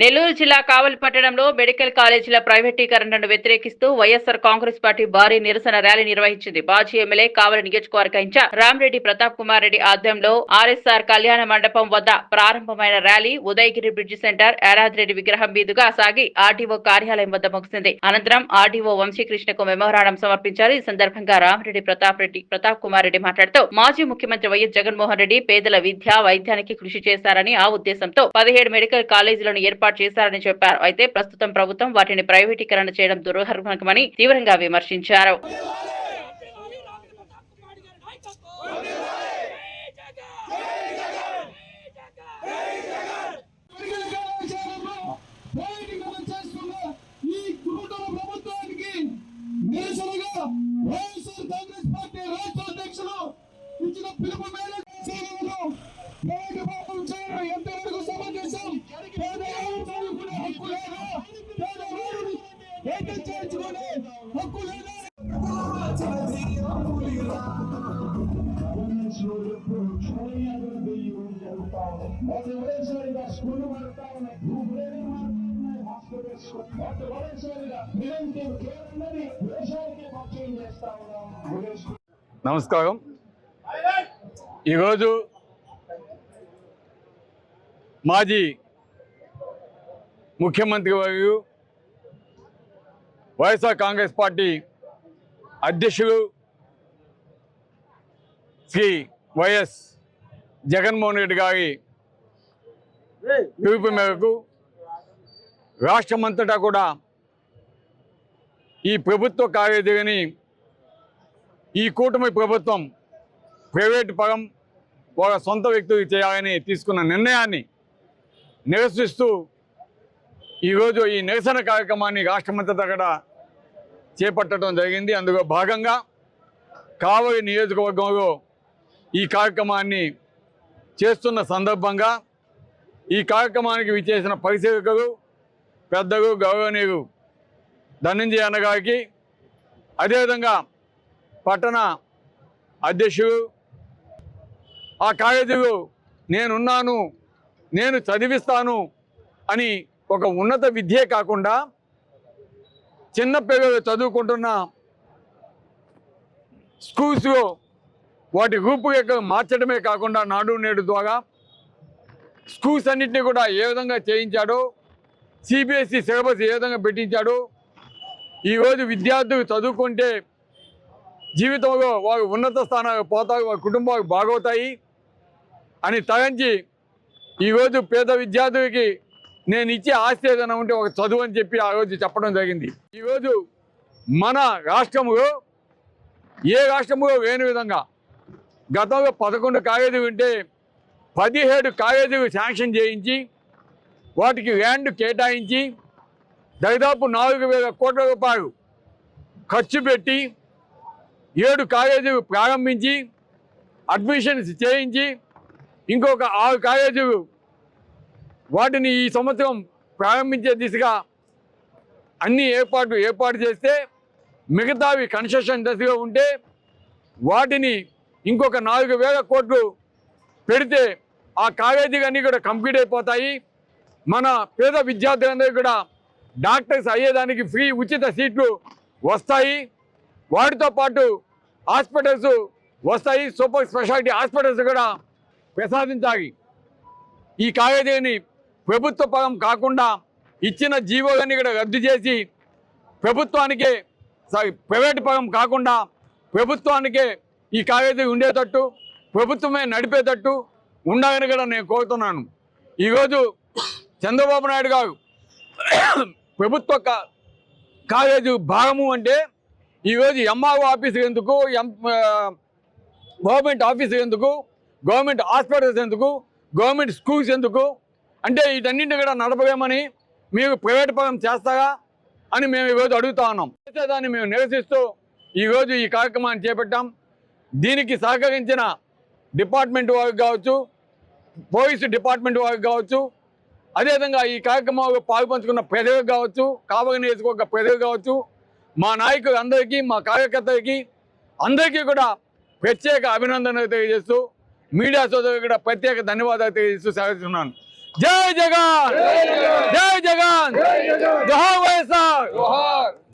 నెల్లూరు జిల్లా కావలి పట్టణంలో మెడికల్ కాలేజీల ప్రైవేటీకరణను వ్యతిరేకిస్తూ వైఎస్సార్ కాంగ్రెస్ పార్టీ భారీ నిరసన ర్యాలీ నిర్వహించింది. మాజీ ఎమ్మెల్యే కావలి నియోజకవర్గ ఇన్ఛార్జ్ రామరెడ్డి ప్రతాప్ కుమార్ రెడ్డి ఆధ్వర్యంలో ఆర్ఎస్ఆర్ కళ్యాణ మండపం వద్ద ప్రారంభమైన rally Udayagiri bridge centre Yadadreddy విగ్రహం మీదుగా సాగి ఆర్డీఓ కార్యాలయం వద్ద ముగిసింది. అనంతరం ఆర్డీఓ వంశీకృష్ణకు మెమోరాండం సమర్పించారు. ఈ సందర్భంగా రామరెడ్డి ప్రతాప్ రెడ్డి ప్రతాప్ కుమార్ రెడ్డి మాట్లాడుతూ మాజీ ముఖ్యమంత్రి వైఎస్ జగన్మోహన్ రెడ్డి పేదల విద్య వైద్యానికి కృషి చేశారని ఆ ఉద్దేశంతో పదిహేడు మెడికల్ కాలేజీలను ఏర్పాటు చేశారని చెప్పారు. అయితే ప్రస్తుతం ప్రభుత్వం వాటిని ప్రైవేటీకరణ చేయడం దుర్హర్మకమని తీవ్రంగా విమర్శించారు. మొదటిసారిగా స్కూల్ మారుతా ఉన్నాయి గ్రూపులేని హాస్పిటల్స్ ప్రివెంటివ్ కేర్ అన్నది దేశానికి పరిచయం చేస్తా ఉన్నాం నమస్కారం. ఈరోజు మాజీ ముఖ్యమంత్రి వారు వైఎస్ఆర్ కాంగ్రెస్ పార్టీ అధ్యక్షులు శ్రీ వైఎస్ జగన్మోహన్ రెడ్డి గారి పిలుపు మేరకు రాష్ట్రమంతటా కూడా ఈ ప్రభుత్వ కార్యదర్శిని ఈ కూటమి ప్రభుత్వం ప్రైవేటు పరం ఒక సొంత వ్యక్తులకు చేయాలని తీసుకున్న నిర్ణయాన్ని నిరసిస్తూ ఈరోజు ఈ నిరసన కార్యక్రమాన్ని రాష్ట్రమంతటా కూడా చేపట్టడం జరిగింది. అందులో భాగంగా కావలి నియోజకవర్గంలో ఈ కార్యక్రమాన్ని చేస్తున్న సందర్భంగా ఈ కార్యక్రమానికి విచ్చేసిన పరిశీలకులు పెద్దలు గౌరవనీయులు ధనంజయ అన్నగారికి అదేవిధంగా పట్టణ అధ్యక్షుడు ఆ కార్యదర్శులు నేనున్నాను నేను చదివిస్తాను అని ఒక ఉన్నత విద్యే కాకుండా చిన్న పిల్లలు చదువుకుంటున్న స్కూల్స్లో వాటి రూపురేఖలు మార్చడమే కాకుండా నాడు నేడు ద్వారా స్కూల్స్ అన్నింటినీ కూడా ఏ విధంగా చేయించాడో సిబిఎస్ఈ సిలబస్ ఏ విధంగా పెట్టించాడో ఈరోజు విద్యార్థులు చదువుకుంటే జీవితంలో వారు ఉన్నత స్థానాలకు పోతారు వారి కుటుంబాలు బాగవుతాయి అని తలంచి ఈరోజు పేద విద్యార్థులకి నేను ఇచ్చే ఆస్తి ఏదైనా ఉంటే ఒక చదువు అని చెప్పి ఆ రోజు చెప్పడం జరిగింది. ఈరోజు మన రాష్ట్రంలో ఏ రాష్ట్రంలో లేని విధంగా గతంలో పదకొండు కాలేజీలు ఉంటే పదిహేడు కాలేజీలు శాంక్షన్ చేయించి వాటికి ల్యాండ్ కేటాయించి దాదాపు నాలుగు వేల కోట్ల రూపాయలు ఖర్చు పెట్టి ఏడు కాలేజీలు ప్రారంభించి అడ్మిషన్స్ చేయించి ఇంకొక ఆరు కాలేజీలు వాటిని ఈ సంవత్సరం ప్రారంభించే దిశగా అన్ని ఏర్పాట్లు ఏర్పాటు చేస్తే మిగతావి కన్స్ట్రక్షన్ దశగా ఉంటే వాటిని ఇంకొక నాలుగు వేల కోట్లు పెడితే ఆ కాలేజీలన్నీ కూడా కంప్లీట్ అయిపోతాయి. మన పేద విద్యార్థులందరూ కూడా డాక్టర్స్ అయ్యేదానికి ఫ్రీ ఉచిత సీట్లు వస్తాయి. వాటితో పాటు హాస్పిటల్స్ వస్తాయి. సూపర్ స్పెషాలిటీ హాస్పిటల్స్ కూడా ప్రసాదించాలి. ఈ కాలేజీని ప్రభుత్వ పదం కాకుండా ఇచ్చిన జీవోలన్నీ కూడా రద్దు చేసి ప్రభుత్వానికే సారీ ప్రైవేట్ పదం కాకుండా ప్రభుత్వానికే ఈ కాలేజీ ఉండేటట్టు ప్రభుత్వమే నడిపేటట్టు ఉండాలని కూడా నేను కోరుతున్నాను. ఈరోజు చంద్రబాబు నాయుడు గారు ప్రభుత్వ కాలేజీ భాగము అంటే ఈరోజు ఎంఆర్ఓ ఆఫీస్ ఎందుకు ఎం గవర్నమెంట్ ఆఫీస్ ఎందుకు గవర్నమెంట్ హాస్పిటల్స్ ఎందుకు గవర్నమెంట్ స్కూల్స్ ఎందుకు అంటే వీటన్నింటిని కూడా నడపలేమని మీరు ప్రైవేట్ పరం చేస్తారా అని మేము ఈరోజు అడుగుతా ఉన్నాం. చేసేదాన్ని మేము నిరసిస్తూ ఈరోజు ఈ కార్యక్రమాన్ని చేపట్టాం. దీనికి సహకరించిన డిపార్ట్మెంట్ వారికి కావచ్చు పోలీసు డిపార్ట్మెంట్ వారికి కావచ్చు అదేవిధంగా ఈ కార్యక్రమంలో పాల్పంచుకున్న ప్రజలకు కావచ్చు కాపక నియోజకవర్గ ప్రజలకు కావచ్చు మా నాయకులు అందరికీ మా కార్యకర్తలకి అందరికీ కూడా ప్రత్యేక అభినందనలు తెలియజేస్తూ మీడియా సోదరులకు కూడా ప్రత్యేక ధన్యవాదాలు తెలియజేస్తూ సాగిస్తున్నాను జై జగన్ జై జగన్ జోహార్ వైఎస్ఆర్